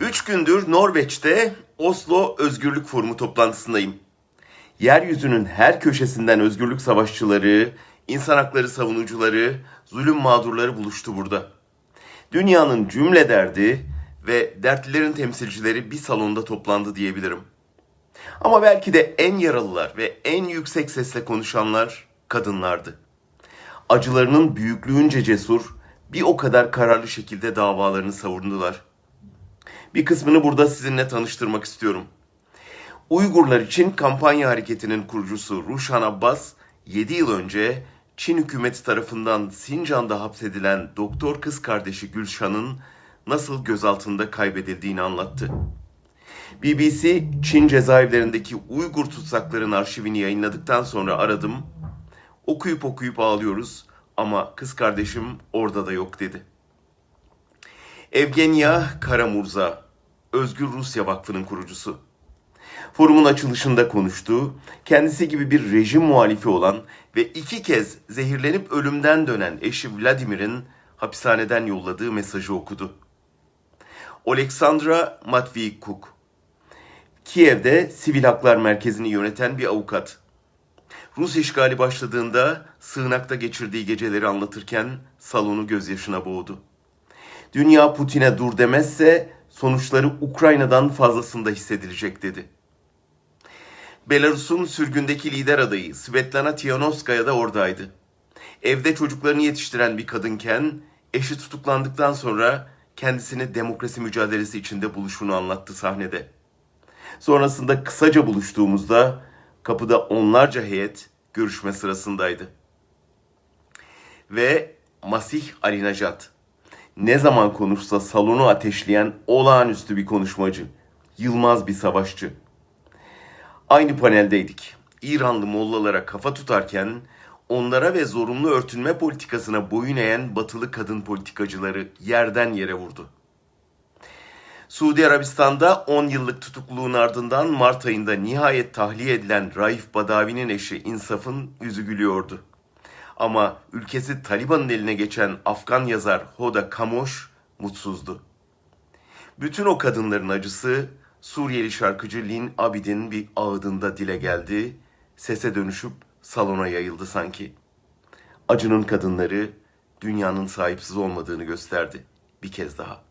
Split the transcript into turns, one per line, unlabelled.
Üç gündür Norveç'te Oslo Özgürlük Forumu toplantısındayım. Yeryüzünün her köşesinden özgürlük savaşçıları, insan hakları savunucuları, zulüm mağdurları buluştu burada. Dünyanın cümle derdi ve dertlilerin temsilcileri bir salonda toplandı diyebilirim. Ama belki de en yaralılar ve en yüksek sesle konuşanlar kadınlardı. Acılarının büyüklüğünce cesur, bir o kadar kararlı şekilde davalarını savundular. Bir kısmını burada sizinle tanıştırmak istiyorum. Uygurlar için kampanya hareketinin kurucusu Ruşhan Abbas, 7 yıl önce Çin hükümeti tarafından Sincan'da hapsedilen doktor kız kardeşi Gülşan'ın nasıl gözaltında kaybedildiğini anlattı. BBC, Çin cezaevlerindeki Uygur tutsakların arşivini yayınladıktan sonra aradım. Okuyup okuyup ağlıyoruz ama kız kardeşim orada da yok dedi. Evgenya Karamurza, Özgür Rusya Vakfı'nın kurucusu. Forumun açılışında konuştu. Kendisi gibi bir rejim muhalifi olan ve iki kez zehirlenip ölümden dönen eşi Vladimir'in hapishaneden yolladığı mesajı okudu. Oleksandra Matviikuk, Kiev'de Sivil Haklar Merkezi'ni yöneten bir avukat. Rus işgali başladığında sığınakta geçirdiği geceleri anlatırken salonu gözyaşına boğdu. Dünya Putin'e dur demezse sonuçları Ukrayna'dan fazlasında hissedilecek dedi. Belarus'un sürgündeki lider adayı Svetlana Tihanovskaya da oradaydı. Evde çocuklarını yetiştiren bir kadınken eşi tutuklandıktan sonra kendisini demokrasi mücadelesi içinde buluşunu anlattı sahnede. Sonrasında kısaca buluştuğumuzda kapıda onlarca heyet görüşme sırasındaydı. Ve Masih Ali Nejat. Ne zaman konuşsa salonu ateşleyen olağanüstü bir konuşmacı. Yılmaz bir savaşçı. Aynı paneldeydik. İranlı mollalara kafa tutarken onlara ve zorunlu örtünme politikasına boyun eğen batılı kadın politikacıları yerden yere vurdu. Suudi Arabistan'da 10 yıllık tutukluluğun ardından Mart ayında nihayet tahliye edilen Raif Badavi'nin eşi İnsaf'ın yüzü gülüyordu. Ama ülkesi Taliban'ın eline geçen Afgan yazar Hoda Kamoş mutsuzdu. Bütün o kadınların acısı Suriyeli şarkıcı Lin Abidin bir ağıdında dile geldi. Sese dönüşüp salona yayıldı sanki. Acının kadınları dünyanın sahipsiz olmadığını gösterdi bir kez daha.